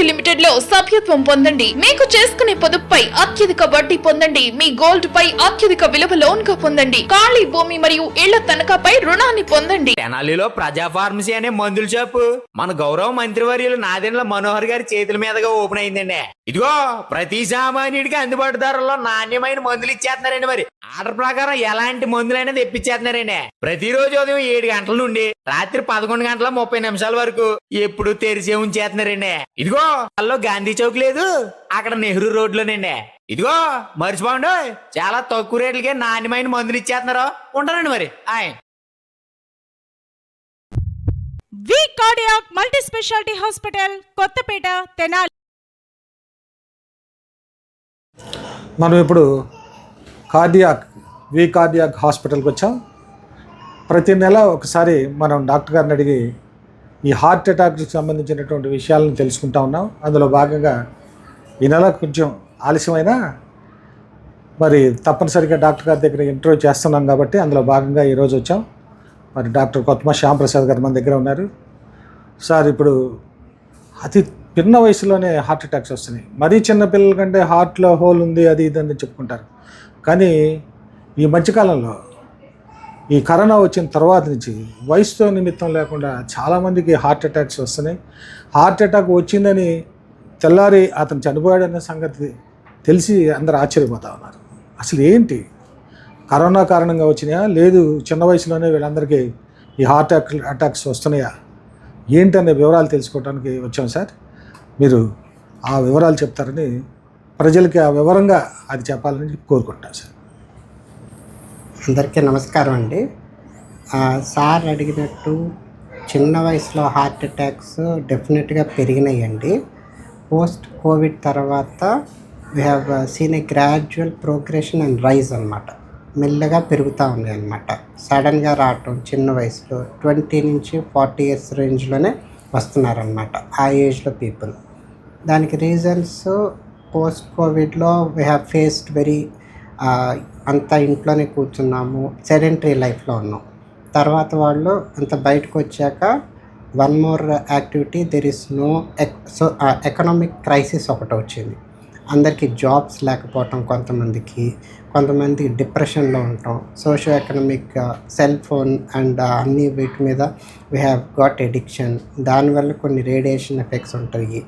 Private లిమిటెడ్లో సభ్యత్వం పొందండి. మీకు చేసుకునే పొదుపుపై అత్యధిక వడ్డీ పొందండి. మీ గోల్డ్ పై అత్యధిక విలువ లోన్గా పొందండి. ఖాళీ భూమి మరియు ఇళ్ళ తనఖాపై రుణాన్ని పొందండి. తెనాలిలో ప్రజా ఫార్మసీ అనే మందుల షాపు మన గౌరవ మంత్రివర్యులు నాదెండ్ల మనోహర్ గారి చేతుల మీదుగా ఓపెన్ అయిందండి. ఇదిగో ప్రతి సామాన్యుడికి అందుబాటు ధరల్లో నాణ్యమైన మందులు ఇచ్చేస్తున్నారండి మరి. ఆర్డర్ ప్రకారం ఎలాంటి మందులైనా తెప్పించేస్తున్నారండి ప్రతిరోజు ఉదయం ఏడు గంటల నుండి రాత్రి పదకొండు గంటల ముప్పై నిమిషాల వరకు ఎప్పుడు తెరిచే ఉంచేస్తున్నారండి. ఇదిగో అల్లో గాంధీ చౌక్ లేదు అక్కడ నెహ్రూ రోడ్లోనండి ఇదిగో మర్చిపోండి. చాలా తక్కువ రేట్లకే నాణ్యమైన మందులు ఇచ్చేస్తున్నారు? ఉంటానండి మరి. ఆయ్. V cardiac multi speciality hospital Kothapeta Tenali. మనం ఇప్పుడు కార్డియాక్ వి కార్డియాక్ హాస్పిటల్కి వచ్చాం. ప్రతి నెల ఒకసారి మనం డాక్టర్ గారిని అడిగి ఈ హార్ట్ అటాక్కి సంబంధించినటువంటి విషయాలను తెలుసుకుంటా ఉన్నాం. అందులో భాగంగా ఈ నెల కొంచెం ఆలస్యమైనా మరి తప్పనిసరిగా డాక్టర్ గారి దగ్గర ఇంటర్వ్యూ చేస్తున్నాం కాబట్టి అందులో భాగంగా ఈరోజు వచ్చాం. మరి డాక్టర్ కొత్తమ శ్యాంప్రసాద్ గారు మన దగ్గర ఉన్నారు. సార్ ఇప్పుడు అతి చిన్న వయసులోనే హార్ట్ అటాక్స్ వస్తున్నాయి. మరీ చిన్న పిల్లల కంటే హార్ట్లో హోల్ ఉంది అది ఇది అని చెప్పుకుంటారు. కానీ ఈ మధ్యకాలంలో ఈ కరోనా వచ్చిన తర్వాత నుంచి వయసుతో నిమిత్తం లేకుండా చాలామందికి హార్ట్ అటాక్స్ వస్తున్నాయి. హార్ట్ అటాక్ వచ్చిందని తెల్లారి అతను చనిపోయాడన్న సంగతి తెలిసి అందరు ఆశ్చర్యపోతా ఉన్నారు. అసలు ఏంటి? కరోనా కారణంగా వచ్చినాయా? లేదు చిన్న వయసులోనే వీళ్ళందరికీ ఈ హార్ట్ అటాక్ అటాక్స్ వస్తున్నాయా? ఏంటనే వివరాలు తెలుసుకోవడానికి వచ్చాం సార్. మీరు ఆ వివరాలు చెప్తారని ప్రజలకి ఆ వివరంగా అది చెప్పాలని కోరుకుంటాను సార్. అందరికీ నమస్కారం అండి. సార్ అడిగినట్టు చిన్న వయసులో హార్ట్ అటాక్స్ డెఫినెట్గా పెరిగినాయండి. పోస్ట్ కోవిడ్ తర్వాత we have seen a gradual progression and rise అనమాట మెల్లగా పెరుగుతూ ఉన్నాయి అనమాట సడన్గా రావటం చిన్న వయసులో ట్వంటీ నుంచి ఫార్టీ ఇయర్స్ రేంజ్లోనే వస్తున్నారనమాట ఆ ఏజ్లో పీపుల్. దానికి రీజన్స్ పోస్ట్ కోవిడ్లో వీ హ్యావ్ ఫేస్డ్ వెరీ అంతా ఇంట్లోనే కూర్చున్నాము. సెడెంటరీ లైఫ్లో ఉన్నాం. తర్వాత వాళ్ళు అంత బయటకు వచ్చాక one more activity there is no so economic crisis ఒకటి వచ్చింది. అందరికీ జాబ్స్ లేకపోవటం కొంతమందికి కొంతమంది డిప్రెషన్లో ఉంటాం. Socio economic cell phone and అన్ని వీటి మీద వీ హ్యావ్ గాట్ ఎడిక్షన్ దానివల్ల కొన్ని రేడియేషన్ ఎఫెక్ట్స్ ఉంటాయి.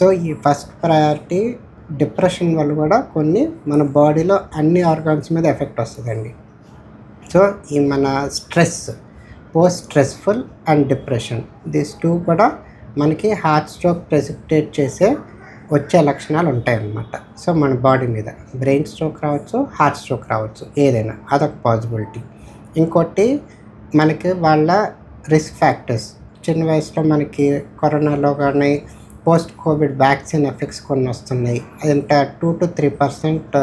సో ఈ ఫస్ట్ ప్రయారిటీ డిప్రెషన్ వల్ల కూడా కొన్ని మన బాడీలో అన్ని ఆర్గాన్స్ మీద ఎఫెక్ట్ వస్తుందండి. సో ఈ మన stress post stressful and depression these two కూడా మనకి హార్ట్ స్ట్రోక్ ప్రెసిపిటేట్ చేసే వచ్చే లక్షణాలు ఉంటాయన్నమాట. సో మన బాడీ మీద బ్రెయిన్ స్ట్రోక్ రావచ్చు హార్ట్ స్ట్రోక్ రావచ్చు ఏదైనా అదొక పాసిబిలిటీ. ఇంకోటి మనకి వాళ్ళ రిస్క్ ఫ్యాక్టర్స్ చిన్న వయసులో మనకి కరోనాలో కానీ పోస్ట్ కోవిడ్ వ్యాక్సిన్ ఎఫెక్ట్స్ కొన్ని వస్తున్నాయి. అదంటే two to three percent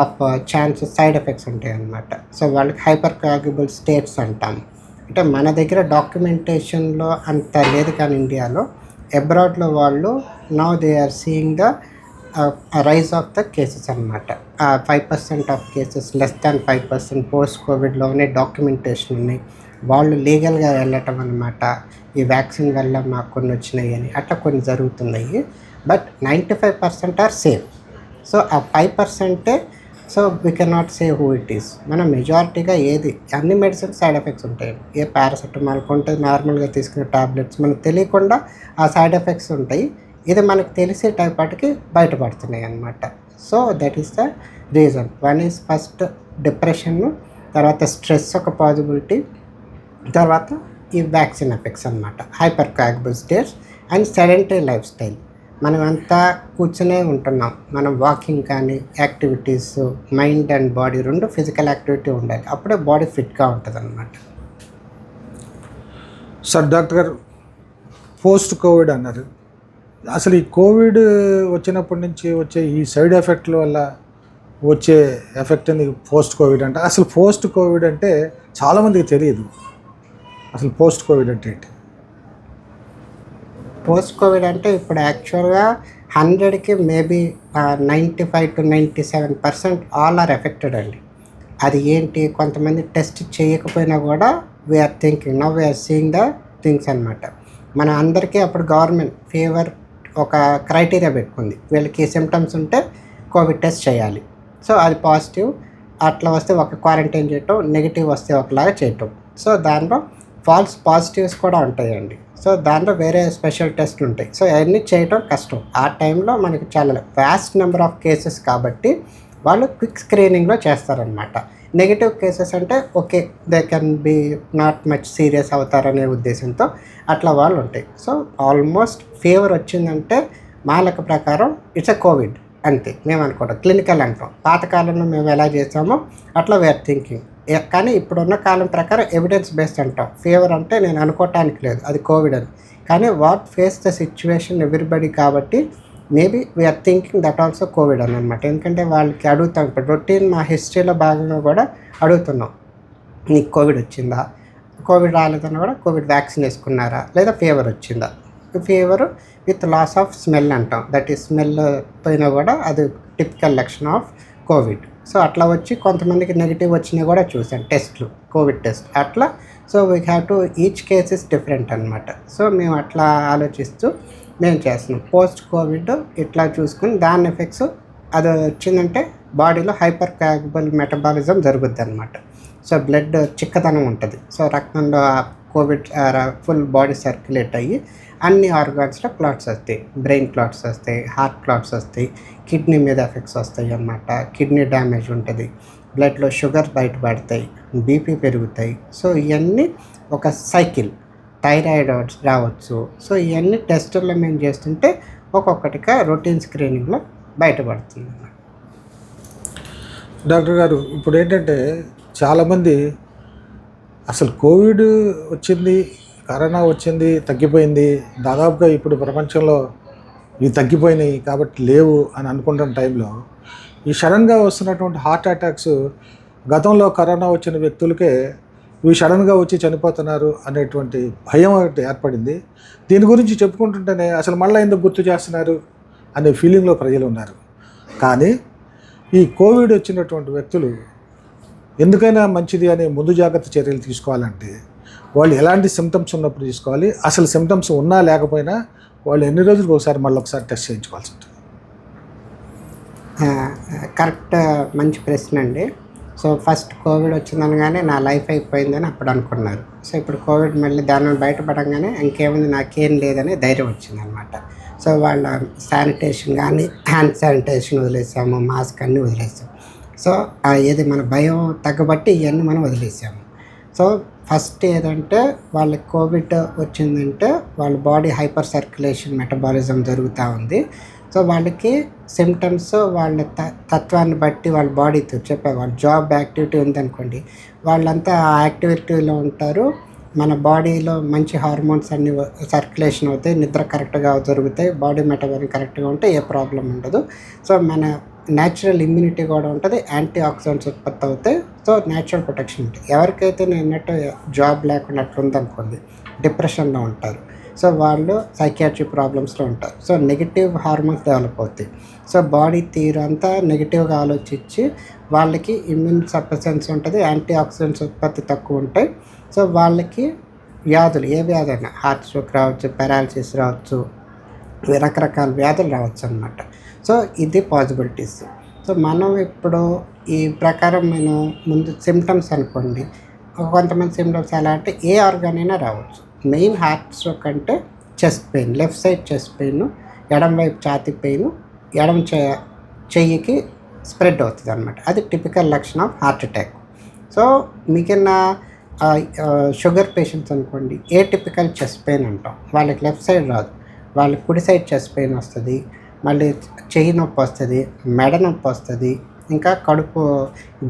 of chance side effects ఉంటాయి అన్నమాట. సో వాళ్ళకి హైపర్ కాగిబుల్ స్టేట్స్ అంటాం. అంటే మన దగ్గర డాక్యుమెంటేషన్లో అంత లేదు కానీ ఇండియాలో అబ్రాడ్లో వాళ్ళు now they are seeing the rise of the cases అనమాట five percent of cases less than five percent post కోవిడ్లోనే documentation ఉన్నాయి. వాళ్ళు లీగల్గా వెళ్ళటం అనమాట ఈ వ్యాక్సిన్ వల్ల మాకు కొన్ని వచ్చినాయి అని అట్లా కొన్ని జరుగుతున్నాయి. But ninety five percent are safe. So ఆ ఫైవ్ పర్సెంటే so we cannot say who it is మన మెజారిటీగా ఏది అన్ని మెడిసిన్స్ సైడ్ ఎఫెక్ట్స్ ఉంటాయి. ఏ పారాసెటమాల్ కొంటే నార్మల్గా తీసుకునే టాబ్లెట్స్ మనకు తెలియకుండా ఆ సైడ్ ఎఫెక్ట్స్ ఉంటాయి. ఇది మనకు తెలిసే టైపాటికి బయటపడుతున్నాయి అన్నమాట. So that is the reason one is first depression తర్వాత స్ట్రెస్ ఒక పాజిబిలిటీ తర్వాత ఈ వ్యాక్సిన్ ఎఫెక్ట్స్ అనమాట hyper coagulable states and sedentary life style మనం అంతా కూర్చునే ఉంటున్నాం. మనం వాకింగ్ కానీ యాక్టివిటీస్ మైండ్ అండ్ బాడీ రెండు ఫిజికల్ యాక్టివిటీ ఉండాలి. అప్పుడే బాడీ ఫిట్గా ఉంటుంది అనమాట సార్ డాక్టర్ గారు పోస్ట్ కోవిడ్ అన్నారు. అసలు ఈ కోవిడ్ వచ్చినప్పటి నుంచి వచ్చే ఈ సైడ్ ఎఫెక్ట్ల వల్ల వచ్చే ఎఫెక్ట్ అని పోస్ట్ కోవిడ్ అంటే అసలు పోస్ట్ కోవిడ్ అంటే చాలామందికి తెలియదు. అసలు పోస్ట్ కోవిడ్ అంటే ఏంటి? పోస్ట్ కోవిడ్ అంటే ఇప్పుడు యాక్చువల్గా హండ్రెడ్కి maybe ninety five to ninety seven percent all are affected అండి. అది ఏంటి? కొంతమంది టెస్ట్ చేయకపోయినా కూడా we are thinking now we are seeing the things అనమాట మన అందరికీ అప్పుడు గవర్నమెంట్ ఫీవర్ ఒక క్రైటీరియా పెట్టుకుంది. వీళ్ళకి సిమ్టమ్స్ ఉంటే కోవిడ్ టెస్ట్ చేయాలి. సో అది పాజిటివ్. అట్లా వస్తే ఒక క్వారంటైన్ చేయటం నెగిటివ్ వస్తే ఒకలాగా చేయటం. సో దాంట్లో ఫాల్స్ పాజిటివ్స్ కూడా ఉంటాయండి. సో దాంట్లో వేరే స్పెషల్ టెస్ట్ ఉంటాయి. సో అవన్నీ చేయటం కష్టం. ఆ టైంలో మనకి చాలా వ్యాస్ట్ నెంబర్ ఆఫ్ కేసెస్ కాబట్టి వాళ్ళు క్విక్ స్క్రీనింగ్లో చేస్తారనమాట నెగిటివ్ కేసెస్ అంటే okay they can be not much serious అవుతారనే ఉద్దేశంతో అట్లా వాళ్ళు ఉంటాయి. సో ఆల్మోస్ట్ ఫీవర్ వచ్చిందంటే మా లెక్క ప్రకారం ఇట్స్ ఎ కోవిడ్ అంతే. మేము అనుకుంటాం క్లినికల్ అంటాం. పాతకాలంలో మేము ఎలా చేసామో అట్లా వేర్ థింకింగ్ కానీ ఇప్పుడున్న కాలం ప్రకారం ఎవిడెన్స్ బేస్డ్ అంటాం. ఫీవర్ అంటే నేను అనుకోవటానికి లేదు అది కోవిడ్ అని. కానీ what face the situation everybody కాబట్టి maybe we are thinking that also COVID అని అనమాట ఎందుకంటే వాళ్ళకి అడుగుతాం ఇప్పుడు రొటీన్ మా హిస్టరీలో భాగంగా కూడా అడుగుతున్నాం. నీకు కోవిడ్ వచ్చిందా? కోవిడ్ రాలేదని కూడా కోవిడ్ వ్యాక్సిన్ వేసుకున్నారా? లేదా ఫీవర్ వచ్చిందా? Fever with loss of smell అంటాం. దట్ ఈ స్మెల్ పోయినా కూడా అది టిపికల్ లక్షణం ఆఫ్ కోవిడ్ సో అట్లా వచ్చి కొంతమందికి నెగిటివ్ వచ్చినా కూడా చూసాను టెస్ట్లు కోవిడ్ టెస్ట్ అట్లా. So we have to each case is different అనమాట సో మేము అట్లా ఆలోచిస్తూ మేము చేస్తున్నాం. పోస్ట్ కోవిడ్ ఇట్లా చూసుకుని దాని ఎఫెక్ట్స్ అది వచ్చిందంటే బాడీలో హైపర్ క్యాగబుల్ మెటబాలిజం జరుగుద్ది అనమాట సో బ్లడ్ చిక్కదనం ఉంటుంది. సో రక్తంలో కోవిడ్ ఫుల్ బాడీ సర్క్యులేట్ అయ్యి అన్ని ఆర్గాన్స్లో క్లాట్స్ వస్తాయి. బ్రెయిన్ క్లాట్స్ వస్తాయి హార్ట్ క్లాట్స్ వస్తాయి కిడ్నీ మీద ఎఫెక్ట్స్ వస్తాయి అన్నమాట. కిడ్నీ డ్యామేజ్ ఉంటుంది. బ్లడ్లో షుగర్ బయటపడతాయి బీపీ పెరుగుతాయి. సో ఇవన్నీ ఒక సైకిల్. థైరాయిడ్ రావచ్చు. సో ఇవన్నీ టెస్టుల్లో మేము చేస్తుంటే ఒక్కొక్కటిగా రొటీన్ స్క్రీనింగ్లో బయటపడుతుంది డాక్టర్ గారు ఇప్పుడు ఏంటంటే చాలామంది అసలు కోవిడ్ వచ్చింది కరోనా వచ్చింది తగ్గిపోయింది. దాదాపుగా ఇప్పుడు ప్రపంచంలో ఇవి తగ్గిపోయినాయి కాబట్టి లేవు అని అనుకుంటున్న టైంలో ఈ సడన్గా వస్తున్నటువంటి హార్ట్ అటాక్స్ గతంలో కరోనా వచ్చిన వ్యక్తులకే ఇవి సడన్గా వచ్చి చనిపోతున్నారు అనేటువంటి భయం ఒకటి ఏర్పడింది. దీని గురించి చెప్పుకుంటుంటేనే అసలు మళ్ళీ ఎందుకు గుర్తు చేస్తున్నారు అనే ఫీలింగ్లో ప్రజలు ఉన్నారు. కానీ ఈ కోవిడ్ వచ్చినటువంటి వ్యక్తులు ఎందుకైనా మంచిది అనే ముందు జాగ్రత్త చర్యలు తీసుకోవాలంటే వాళ్ళు ఎలాంటి సిమ్టమ్స్ ఉన్నప్పుడు తీసుకోవాలి? అసలు సిమ్టమ్స్ ఉన్నా లేకపోయినా వాళ్ళు ఎన్ని రోజులకు ఒకసారి మళ్ళీ ఒకసారి టెస్ట్ చేయించుకోవాల్సి ఉంటుంది. కరెక్ట్ మంచి ప్రశ్న అండి. సో ఫస్ట్ కోవిడ్ వచ్చిందనగానే నా లైఫ్ అయిపోయిందని అప్పుడు అనుకున్నారు. సో ఇప్పుడు కోవిడ్ మళ్ళీ దాని నుండి బయటపడంగానే ఇంకేముంది నాకేం లేదని ధైర్యం వచ్చిందనమాట. సో వాళ్ళ శానిటేషన్ కానీ హ్యాండ్ శానిటేషన్ వదిలేసాము మాస్క్ అన్నీ వదిలేసాము. సో ఏది మన భయం తగ్గబట్టి ఇవన్నీ మనం వదిలేసాము. సో ఫస్ట్ ఏదంటే వాళ్ళకి కోవిడ్ వచ్చిందంటే వాళ్ళ బాడీ హైపర్ సర్క్యులేషన్ మెటబాలిజం జరుగుతూ ఉంది. సో వాళ్ళకి సిమ్టమ్స్ వాళ్ళ త తత్వాన్ని బట్టి వాళ్ళ బాడీతో చెప్పే వాళ్ళ జాబ్ యాక్టివిటీ ఉందనుకోండి వాళ్ళంతా ఆ యాక్టివిటీలో ఉంటారు. మన బాడీలో మంచి హార్మోన్స్ అన్ని సర్క్యులేషన్ అవుతాయి నిద్ర కరెక్ట్గా జరుగుతాయి బాడీ మెటబాలిజం కరెక్ట్గా ఉంటే ఏ ప్రాబ్లం ఉండదు. సో మన న్యాచురల్ ఇమ్యూనిటీ కూడా ఉంటుంది యాంటీ ఆక్సిడెంట్స్ ఉత్పత్తి అవుతాయి. సో న్యాచురల్ ప్రొటెక్షన్ ఉంటుంది. ఎవరికైతే నేను అన్నట్టు జాబ్ లేకుండా ఉందనుకోండి డిప్రెషన్లో ఉంటారు. సో వాళ్ళు సైకియాట్రీ ప్రాబ్లమ్స్లో ఉంటారు. సో నెగిటివ్ హార్మోన్స్ డెవలప్ అవుతాయి. సో బాడీ తీరు అంతా నెగిటివ్గా ఆలోచించి వాళ్ళకి ఇమ్యూన్ సప్రెసెన్స్ ఉంటుంది యాంటీ ఆక్సిడెంట్స్ ఉత్పత్తి తక్కువ ఉంటాయి. సో వాళ్ళకి వ్యాధులు ఏ వ్యాధి అయినా హార్ట్ స్ట్రోక్ రావచ్చు పెరాలసిస్ రావచ్చు రకరకాల వ్యాధులు రావచ్చు అనమాట సో ఇది పాసిబిలిటీస్ సో మనం ఇప్పుడు ఈ ప్రకారం నేను ముందు సిమ్టమ్స్ అనుకోండి. కొంతమంది సిమ్టమ్స్ ఎలా అంటే ఏ ఆర్గాన్ అయినా రావచ్చు. మెయిన్ హార్ట్ స్ట్రోక్ అంటే chest pain left side chest pain ఎడం వైపు ఛాతి పెయిన్ ఎడం చెయ్యికి స్ప్రెడ్ అవుతుంది అనమాట అది టిపికల్ లక్షణం ఆఫ్ హార్ట్ అటాక్ సో మిగిలిన షుగర్ పేషెంట్స్ అనుకోండి ఏ టిపికల్ చెస్ట్ పెయిన్ అంటాం? వాళ్ళకి లెఫ్ట్ సైడ్ రాదు. వాళ్ళకి కుడి సైడ్ చెస్ట్ పెయిన్ వస్తుంది. మళ్ళీ చెయ్యి నొప్పి వస్తుంది మెడ నొప్పి వస్తుంది ఇంకా కడుపు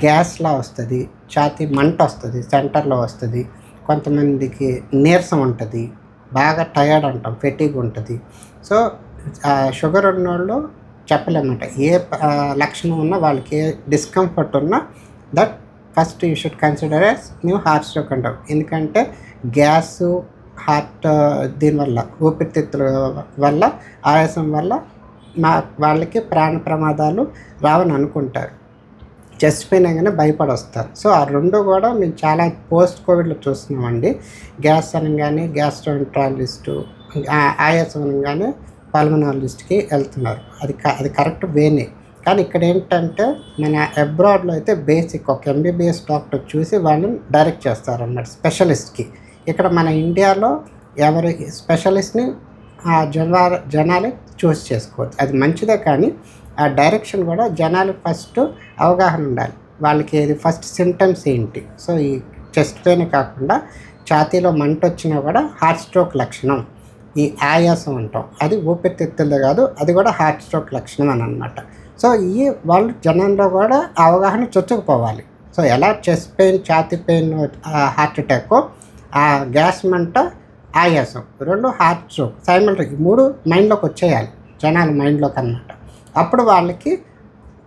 గ్యాస్లా వస్తుంది ఛాతీ మంట వస్తుంది సెంటర్లో వస్తుంది కొంతమందికి నీరసం ఉంటుంది బాగా టయర్డ్ అంటాం ఫెటీగ్ ఉంటుంది. సో షుగర్ ఉన్నోళ్ళు చెప్పలేమన్నమాట ఏ లక్షణం ఉన్నా వాళ్ళకి ఏ డిస్కంఫర్ట్ ఉన్నా that first you should consider as new heart stroke అంటాం. ఎందుకంటే గ్యాస్ హార్ట్ దీనివల్ల ఊపిరితిత్తుల వల్ల ఆయాసం వల్ల మా వాళ్ళకి ప్రాణ ప్రమాదాలు రావని అనుకుంటారు. చెస్ట్ కానీ భయపడి వస్తారు సో ఆ రెండు కూడా మేము చాలా పోస్ట్ కోవిడ్లో చూస్తున్నామండి. గ్యాస్ అనగానే గ్యాస్ట్రోంట్రాలిస్టు ఆయాసం అనగానే పల్మనాలజిస్ట్కి వెళ్తున్నారు. అది క- అది కరెక్ట్ వేనే. కానీ ఇక్కడ ఏంటంటే మన అబ్రాడ్లో అయితే బేసిక్ ఒక ఎంబీబీఎస్ డాక్టర్ చూసి వాళ్ళని డైరెక్ట్ చేస్తారన్నమాట స్పెషలిస్ట్కి. ఇక్కడ మన ఇండియాలో ఎవరి స్పెషలిస్ట్ని జనాలు జనాలు చూస్ చేసుకోవచ్చు. అది మంచిదే కానీ ఆ డైరెక్షన్ కూడా జనాలు ఫస్ట్ అవగాహన ఉండాలి. వాళ్ళకి ఏది ఫస్ట్ సిమ్టమ్స్ ఏంటి? సో ఈ చెస్ట్ పెయిన్ కాకుండా ఛాతీలో మంట వచ్చినా కూడా హార్ట్ స్ట్రోక్ లక్షణం. ఈ ఆయాసం అంటాం. అది ఊపిరితిత్తులది కాదు అది కూడా హార్ట్ స్ట్రోక్ లక్షణం అని అనమాట సో ఈ వాళ్ళు జనంలో కూడా అవగాహన చొచ్చుకుపోవాలి. సో ఎలా చెస్ట్ పెయిన్ ఛాతీ పెయిన్ హార్ట్ అటాక్ ఆ గ్యాస్ మంట ఆయాసం రెండు హార్ట్ స్ట్రోక్ సైమల్టరీ మూడు మైండ్లోకి వచ్చేయాలి జనాలు మైండ్లోకి అన్నమాట. అప్పుడు వాళ్ళకి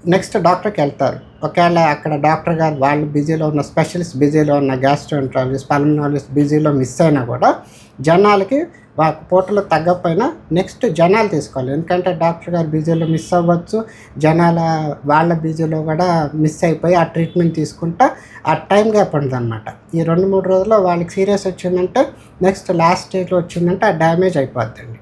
నెక్స్ట్ డాక్టర్కి వెళ్తారు. ఒకవేళ అక్కడ డాక్టర్ గారు వాళ్ళు బిజీలో ఉన్న స్పెషలిస్ట్ బిజీలో ఉన్న గ్యాస్ట్రోంట్రాలజిస్ట్ పల్మనాలజిస్ట్ బిజీలో మిస్ అయినా కూడా జనాలకి మాకు పూటలో తగ్గకపోయినా నెక్స్ట్ జనాలు తీసుకోవాలి. ఎందుకంటే డాక్టర్ గారు బిజీలో మిస్ అవ్వచ్చు. జనాల వాళ్ళ బిజీలో కూడా మిస్ అయిపోయి ఆ ట్రీట్మెంట్ తీసుకుంటా ఆ టైం గ్యాప్ ఉంటుంది అనమాట ఈ రెండు మూడు రోజుల్లో వాళ్ళకి సీరియస్ వచ్చిందంటే నెక్స్ట్ లాస్ట్ స్టేజ్లో వచ్చిందంటే ఆ డ్యామేజ్ అయిపోద్దండి.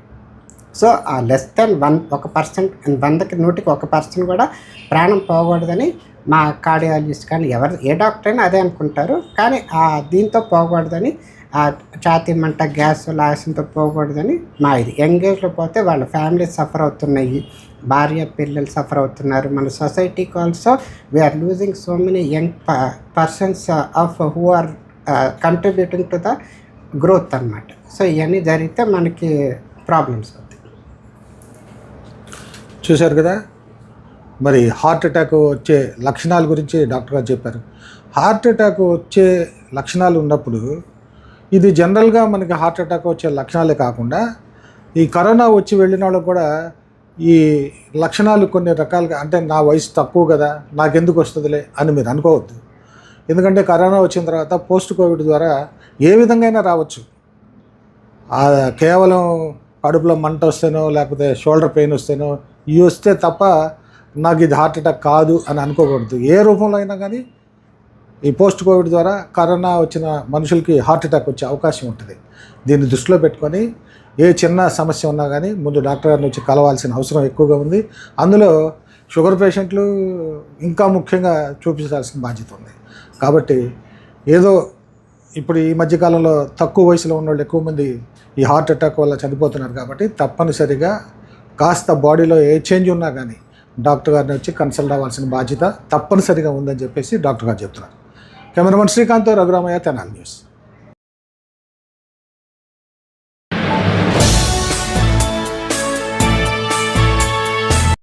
సో ఆ లెస్ దెన్ వన్ ఒక పర్సెంట్ వందకి నూటికి ఒక పర్సెంట్ కూడా ప్రాణం పోకూడదని మా కార్డియాలజిస్ట్ కానీ ఎవరు ఏ డాక్టర్ అయినా అదే అనుకుంటారు. కానీ ఆ దీంతో పోకూడదని ఆ ఛాతీ మంట గ్యాస్ లాసంతో పోకూడదని మా ఇది. యంగేజ్లో పోతే వాళ్ళ ఫ్యామిలీ సఫర్ అవుతున్నాయి. భార్య పిల్లలు సఫర్ అవుతున్నారు. మన సొసైటీకి also we are losing so many young persons of who are contributing to the growth అన్నమాట. సో ఇవన్నీ జరిగితే మనకి ప్రాబ్లమ్స్ అవుతాయి. చూశారు కదా? మరి హార్ట్ అటాక్ వచ్చే లక్షణాల గురించి డాక్టర్ గారు చెప్పారు. హార్ట్ అటాక్ వచ్చే లక్షణాలు ఉన్నప్పుడు ఇది జనరల్గా మనకి హార్ట్ అటాక్ వచ్చే లక్షణాలే కాకుండా ఈ కరోనా వచ్చి వెళ్ళిన వాళ్ళకు కూడా ఈ లక్షణాలు కొన్ని రకాలుగా అంటే నా వయసు తక్కువ కదా నాకెందుకు వస్తుందిలే అని మీరు అనుకోవద్దు. ఎందుకంటే కరోనా వచ్చిన తర్వాత పోస్ట్ కోవిడ్ ద్వారా ఏ విధంగా అయినా రావచ్చు. కేవలం కడుపులో మంట వస్తేనో లేకపోతే షోల్డర్ పెయిన్ వస్తేనో ఇవి వస్తే తప్ప నాకు ఇది హార్ట్ అటాక్ కాదు అని అనుకోకూడదు. ఏ రూపంలో అయినా కానీ ఈ పోస్ట్ కోవిడ్ ద్వారా కరోనా వచ్చిన మనుషులకి హార్ట్ అటాక్ వచ్చే అవకాశం ఉంటుంది. దీన్ని దృష్టిలో పెట్టుకొని ఏ చిన్న సమస్య ఉన్నా కానీ ముందు డాక్టర్ గారిని వచ్చి కలవాల్సిన అవసరం ఎక్కువగా ఉంది. అందులో షుగర్ పేషెంట్లు ఇంకా ముఖ్యంగా చూపించాల్సిన బాధ్యత ఉంది. కాబట్టి ఏదో ఇప్పుడు ఈ మధ్యకాలంలో తక్కువ వయసులో ఉన్న వాళ్ళు ఎక్కువ మంది ఈ హార్ట్ అటాక్ వల్ల చనిపోతున్నారు కాబట్టి తప్పనిసరిగా కాస్త బాడీలో ఏ చేంజ్ ఉన్నా కానీ డాక్టర్ గారిని వచ్చి కన్సల్ట్ అవ్వాల్సిన బాధ్యత తప్పనిసరిగా ఉందని చెప్పేసి డాక్టర్ గారు చెప్తున్నారు. Cameraman Srikanth Raghuramaiah Tenali news.